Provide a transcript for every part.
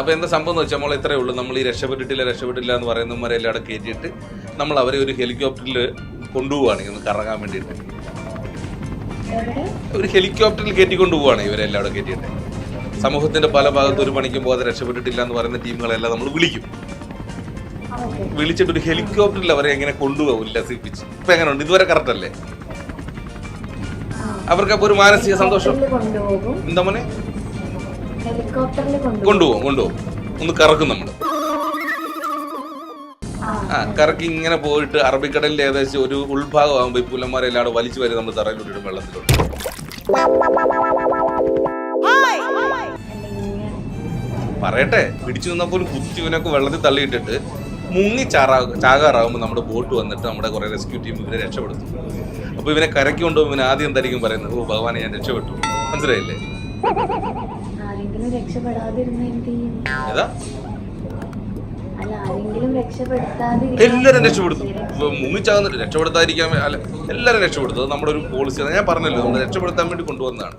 അപ്പോൾ എന്താ സംഭവം എന്ന് വെച്ചാൽ നമ്മൾ ഇത്രയേ ഉള്ളൂ. നമ്മൾ ഈ രക്ഷപ്പെട്ടിട്ടില്ല രക്ഷപ്പെട്ടില്ല എന്ന് പറയുന്നവരെ എല്ലാം അവിടെ കയറ്റിയിട്ട് നമ്മൾ അവരെ ഒരു ഹെലികോപ്റ്ററിൽ കൊണ്ടുപോവാണ് ഇന്ന് കറങ്ങാൻ വേണ്ടിയിട്ട്. ഒരു ഹെലികോപ്റ്ററിൽ കയറ്റി കൊണ്ടുപോവാണ് ഇവരെല്ലാം അവിടെ കയറ്റിയിട്ട് സമൂഹത്തിന്റെ പല ഭാഗത്ത് ഒരു പണിക്കും പോകാതെ രക്ഷപ്പെട്ടിട്ടില്ല എന്ന് പറയുന്ന ടീമുകളെല്ലാം നമ്മൾ വിളിക്കും. വിളിച്ചിട്ട് ഒരു ഹെലികോപ്റ്ററിൽ അവരെ എങ്ങനെ കൊണ്ടുപോകും? ഉല്ലസിപ്പിച്ച് ഇപ്പൊ എങ്ങനെ ഉണ്ട്? ഇതുവരെ കറക്റ്റ് അല്ലേ? അവർക്ക് അപ്പൊ ഒരു മാനസിക സന്തോഷം. എന്താ മോനെ? ഹെലികോപ്റ്ററിൽ കൊണ്ടുപോകും. കൊണ്ടുപോകും ഒന്ന് കറക്കും നമ്മൾ ആ. കറക്കി ഇങ്ങനെ പോയിട്ട് അറബിക്കടലിൽ ഏകദേശം ഒരു ഉൾഭാഗം ആകുമ്പോൾ ഈ പുലന്മാരെ എല്ലാവരും വലിച്ചു വരെ നമ്മൾ തറയിലൂടെ വെള്ളത്തിലോട്ട്. പറയട്ടെ പിടിച്ചു നിന്നപ്പോൾ കുത്തിവിനൊക്കെ വെള്ളത്തിൽ തള്ളിയിട്ടിട്ട് മുങ്ങി ചാറാ ചാകാറാകുമ്പോൾ നമ്മുടെ ബോട്ട് വന്നിട്ട് നമ്മുടെ കുറെ റെസ്ക്യൂ ടീം ഇവരെ രക്ഷപ്പെടുത്തും. അപ്പോൾ ഇവനെ കരക്കി കൊണ്ടുപോകുമ്പോൾ ഇവൻ ആദ്യം എന്തായിരിക്കും പറയുന്നത്? ഓ ഭഗവാനെ ഞാൻ രക്ഷപ്പെട്ടു. മനസ്സിലായില്ലേ? ആരെങ്കിലും രക്ഷപ്പെടാതിരുന്ന എന്ത് ചെയ്യും? ഏതാ? അല്ല ആരെങ്കിലും എല്ലാവരും രക്ഷപ്പെടുത്തും. ഇപ്പൊ മുങ്ങിച്ചാകുന്ന രക്ഷപ്പെടുത്താതിരിക്കാൻ അല്ല എല്ലാവരും രക്ഷപ്പെടുത്തും. അത് നമ്മുടെ ഒരു പോളിസി ഞാൻ പറഞ്ഞല്ലോ നമ്മൾ രക്ഷപ്പെടുത്താൻ വേണ്ടി കൊണ്ടുവന്നതാണ്.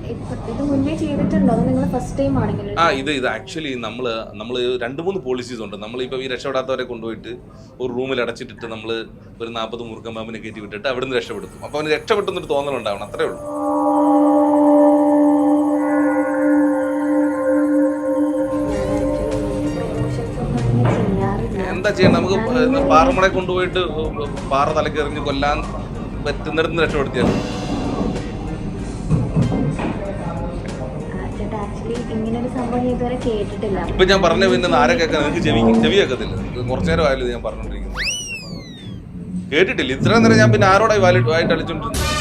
ആ ഇത് ഇത് ആക്ച്വലി നമ്മൾ നമ്മൾ രണ്ട് മൂന്ന് പോളിസീസ് ഉണ്ട്. നമ്മൾ ഇപ്പൊ ഈ രക്ഷപ്പെടാത്തവരെ കൊണ്ടുപോയിട്ട് ഒരു റൂമിൽ അടച്ചിട്ടിട്ട് നമ്മൾ ഒരു നാൽപ്പത് മുറുക്കം പാമ്പിനെ കയറ്റി വിട്ടിട്ട് അവിടെ നിന്ന് രക്ഷപ്പെടുത്തും. അപ്പോൾ അവന് രക്ഷപ്പെട്ടെന്നൊരു തോന്നലുണ്ടാവണം. അത്രേ ഉള്ളൂ. എന്താ ചെയ്യണം നമുക്ക് പാറമണെ കൊണ്ടുപോയിട്ട് പാറ തലക്കെറിഞ്ഞ് കൊല്ലാൻ പറ്റുന്നിടത്ത് രക്ഷപ്പെടുത്തിയാണ് ഇപ്പൊ ഞാൻ പറഞ്ഞ പിന്നെ ആരെ കേൾക്കാൻ? നിങ്ങൾക്ക് ചെവി ചെവി കേൾക്കത്തില്ല. കുറച്ചു നേരം ആയാലും ഞാൻ പറഞ്ഞോണ്ടിരിക്കുന്നത് കേട്ടിട്ടില്ല. ഇത്രയും നേരം ഞാൻ പിന്നെ ആരോടായി വാലിട്ട് ആയിട്ട് അളിച്ചോണ്ടിരുന്നത്